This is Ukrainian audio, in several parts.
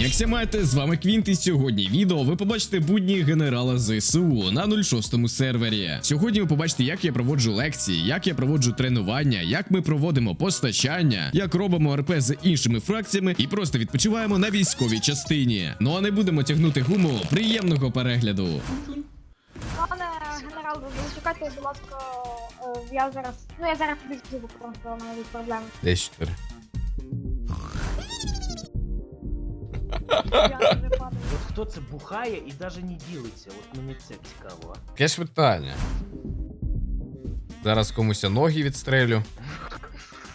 Як всі маєте, з вами Квінт, і сьогодні відео ви побачите будні генерала ЗСУ на 06 сервері. Сьогодні ви побачите, як я проводжу лекції, як я проводжу тренування, як ми проводимо постачання, як робимо РП з іншими фракціями і просто відпочиваємо на військовій частині. Ну а не будемо тягнути гуму. Приємного перегляду. Пане генерал, ви чекайте, будь ласка, е, я зараз. Ну я зараз підійду, просто у мене проблеми. Десь 4. От хто це бухає і навіть не ділиться, от мені це цікаво. Яке ж питання? Зараз комусь я ноги відстрелю.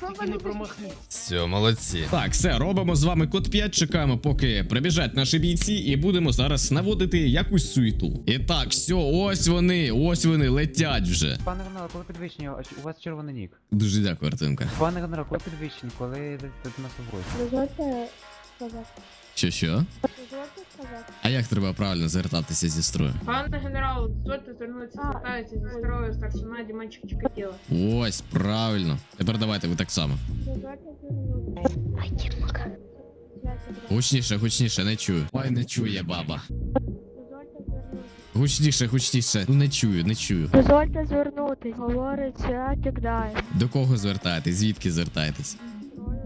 Тільки не промахніть. Все, молодці. Так, все, робимо з вами код 5, чекаємо, поки прибіжать наші бійці, і будемо зараз наводити якусь суету. І так, все, ось вони, ось вони летять вже. Пане генерал, коли підвищення, у вас червоний нік. Дуже дякую, Артемка. Пане генерал, коли підвищення, коли йдете на собою? Дозвольте сказати. Що що? А як треба правильно звертатися зі строю? Пане генерал, дозвольте звернутися, звертаються зі старою старшина Діманчик Чикатіло. Ось, правильно. Тепер давайте ви так само. Гучніше, гучніше, не чую. Ой, не чує баба. Гучніше, гучніше. Ну не чую, не чую. Дозвольте звернутись. Говорить Святик Дай. До кого звертаєтесь? Звідки звертаєтесь? Строю.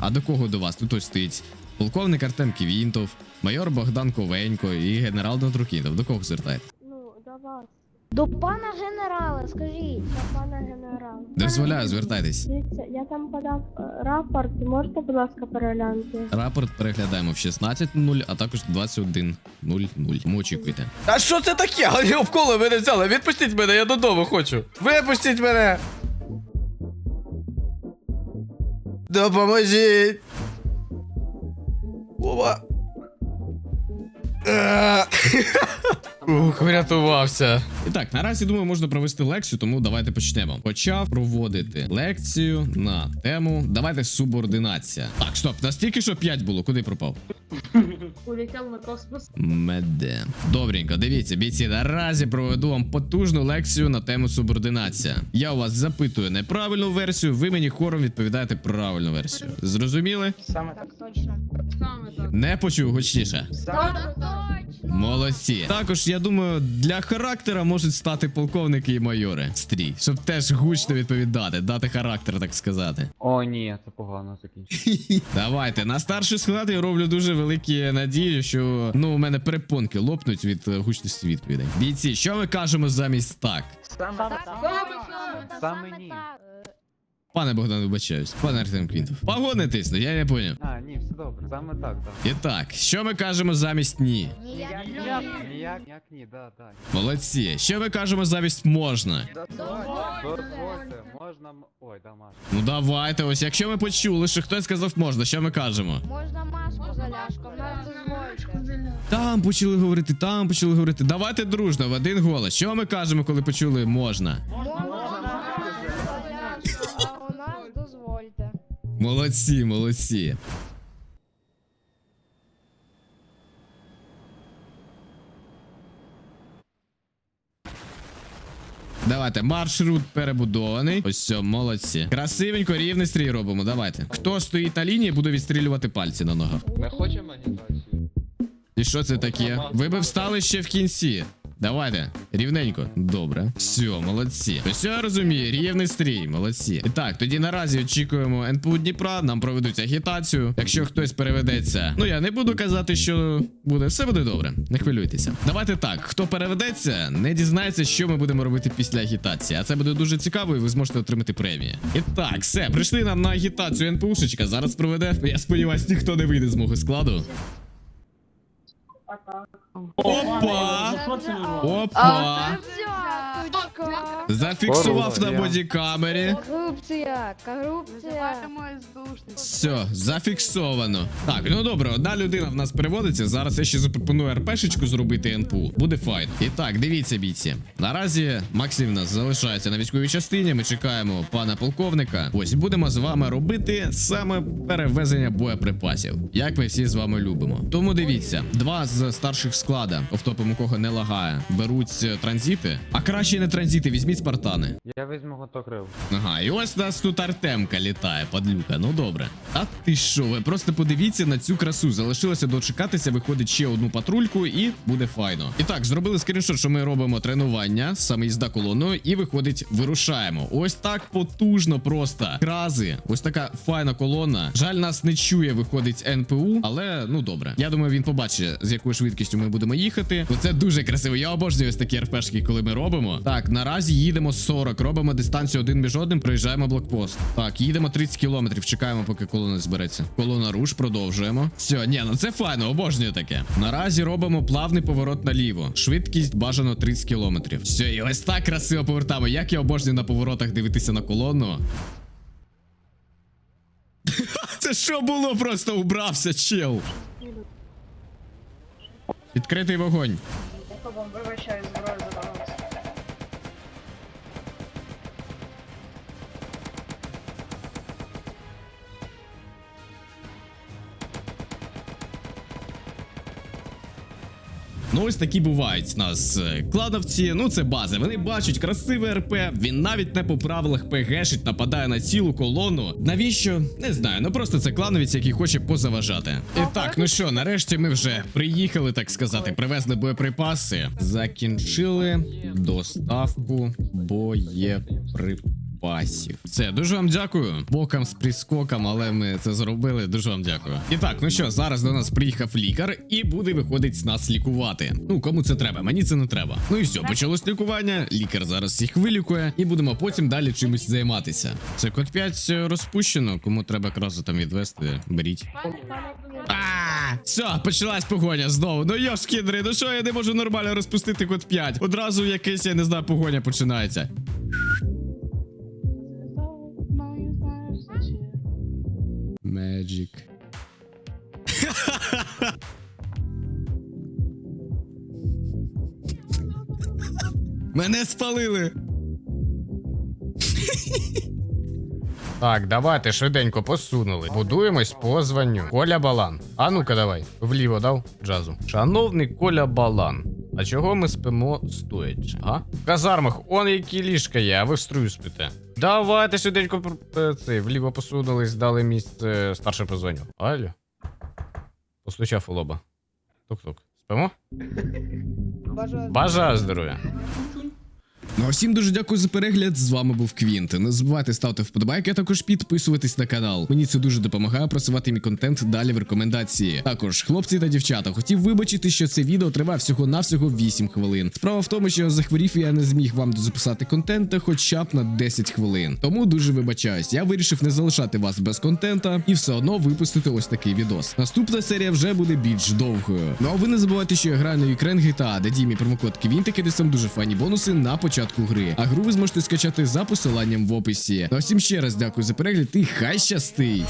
А до кого до вас? Тут ось стоїть полковник Артем Квінтов, майор Богдан Ковенько і генерал Дмитро Кінтов. До кого звертаєте? Ну, до вас. До пана генерала, скажіть. До пана генерала. Дозволяю, звертайтесь. Дивіться, я там подав е, рапорт, можете, будь ласка, переглянути? Рапорт переглядаємо в 16.00, а також 21.00. Тому очікуйте. А що це таке? А в коло мене взяли. Відпустіть мене, я додому хочу. Випустіть мене. Допоможіть. Опа. Е. Ух, врятувався. І так, наразі думаю, можна провести лекцію, тому давайте почнемо. Почав проводити лекцію на тему. Давайте субординація. Так, стоп, настільки що 5 було, куди пропав? Улетів на космос. Меде. Добренько, дивіться, бійці, наразі проведу вам потужну лекцію на тему субординація. Я у вас запитую неправильну версію, ви мені хором відповідаєте правильну версію. Зрозуміли? Саме. Так точно. Саме так. Не почув гучніше. Саме. Молодці. Також я думаю, для характера можуть стати полковники і майори. Стрій, щоб теж гучно відповідати, дати характер, так сказати. О, ні, це погано закінчить. Давайте на старший склад я роблю дуже великі надії, що ну у мене перепонки лопнуть від е, гучності відповідей. Бійці, що ми кажемо замість так? Саме Так, Саме ні. Пане Богдан, вибачаюсь. Пане Артем Квінтов. Погони тисну, я не поняв. Ні, все добре. Саме так, так. І так, що ми кажемо замість ні? Ніяк. Ніяк, ніяк, ніяк, ні, да, да. Молодці. Що ми кажемо замість можна? Дозвольте, можна... м- Ой, да, Маша. Ну давайте, ось якщо ми почули, що хтось сказав можна, що ми кажемо? Можна маску за ляшком, нам дозвольте. Там почали говорити, там почали говорити. Давайте дружно, в один голос. Що ми кажемо, коли почули можна? Можна маску за ляшком, а у нас дозвольте. Молодці, молодці. Давайте, маршрут перебудований. Ось все, молодці. Красивенько, рівний стрій робимо. Давайте. Хто стоїть на лінії, буде відстрілювати пальці на ногах. Ми хочемо агітацію. І що це таке? Ви би встали ще в кінці. Давайте, рівненько. Добре. Все, молодці. Все я розумію, рівний стрій, молодці. І так, тоді наразі очікуємо НПУ Дніпра, нам проведуть агітацію. Якщо хтось переведеться, ну я не буду казати, що буде. Все буде добре, не хвилюйтеся. Давайте так, хто переведеться, не дізнається, що ми будемо робити після агітації. А це буде дуже цікаво, і ви зможете отримати премію. І так, все, прийшли нам на агітацію НПУшечка. Зараз проведе. Я сподіваюся, ніхто не вийде з мого складу. 爸爸。我。我我 Взяточка. Зафіксував на Корупція. бодікамері. Корупція, корупція. Все, зафіксовано. Так, ну добре, одна людина в нас переводиться. Зараз я ще запропоную РПшечку зробити НПУ. Буде файт. І так, дивіться, бійці. Наразі Максим в нас залишається на військовій частині. Ми чекаємо пана полковника. Ось будемо з вами робити саме перевезення боєприпасів, як ми всі з вами любимо. Тому дивіться, два з старших склада, автопом у кого не лагає, беруть е, транзити, а краще не транзити. Транзити, візьміть спартани. Я візьму готокрил. Ага, і ось у нас тут Артемка літає, падлюка. Ну добре. А ти що, ви просто подивіться на цю красу. Залишилося дочекатися, виходить ще одну патрульку, і буде файно. І так, зробили скріншот, що ми робимо тренування, саме їзда колоною, і виходить, вирушаємо. Ось так потужно просто. Крази, ось така файна колона. Жаль, нас не чує, виходить НПУ, але ну добре. Я думаю, він побачить, з якою швидкістю ми будемо їхати. Ну це дуже красиво. Я обожнюю ось такі РПшки, коли ми робимо. Так, наразі їдемо 40, робимо дистанцію один між одним, проїжджаємо блокпост. Так, їдемо 30 кілометрів, чекаємо, поки колона збереться. Колона руш, продовжуємо. Все, ні, ну це файно, обожнюю таке. Наразі робимо плавний поворот наліво. Швидкість бажано 30 кілометрів. Все, і ось так красиво повертаємо. Як я обожнюю на поворотах дивитися на колону. Це що було? Просто убрався, чел. Відкритий вогонь. Вибачаю, Ну, ось такі бувають у нас е, кладовці. Ну, це бази. Вони бачать красиве РП. Він навіть не по правилах ПГшить, нападає на цілу колону. Навіщо? Не знаю. Ну просто це клановець, який хоче позаважати. І так, ну що, нарешті ми вже приїхали, так сказати, привезли боєприпаси. Закінчили доставку боєприпасів. Все, дуже вам дякую. Бокам з прискоком, але ми це зробили. Дуже вам дякую. І так, ну що, зараз до нас приїхав лікар і буде виходить нас лікувати. Ну, кому це треба? Мені це не треба. Ну і все, почалось лікування. Лікар зараз всіх вилікує, і будемо потім далі чимось займатися. Це код 5 розпущено. Кому треба красу там відвести, беріть. А, все, почалась погоня знову. Ну йош, ну що я не можу нормально розпустити код 5. Одразу якийсь, я не знаю, погоня починається. Magic. Мене спалили. Так, давайте швиденько посунули. Будуємось по званню. Коля Балан. А ну-ка давай. Вліво дав джазу. Шановний Коля Балан. А чого ми спимо стоячи? А? В казармах, он які ліжка є, а ви в струю спите. Давайте швиденько е, цей, вліво посунулись, дали місце старше позвоню. Алло. Постучав у лоба. Тук-тук. Спимо? Бажаю. Бажаю здоров'я. Ну а всім дуже дякую за перегляд. З вами був Квінт. Не забувайте ставити вподобайки, а також підписуватись на канал. Мені це дуже допомагає просувати мій контент далі в рекомендації. Також, хлопці та дівчата, хотів вибачити, що це відео триває всього навсього 8 хвилин. Справа в тому, що захворів і я не зміг вам записати контента хоча б на 10 хвилин. Тому дуже вибачаюсь. Я вирішив не залишати вас без контента і все одно випустити ось такий відос. Наступна серія вже буде більш довгою. Ну а ви не забувайте, що я граю на Ukraine GTA, де діє мій промокод Квінтики, де там дуже файні бонуси на початку гри. А гру ви зможете скачати за посиланням в описі. На всім ще раз дякую за перегляд і хай щастить!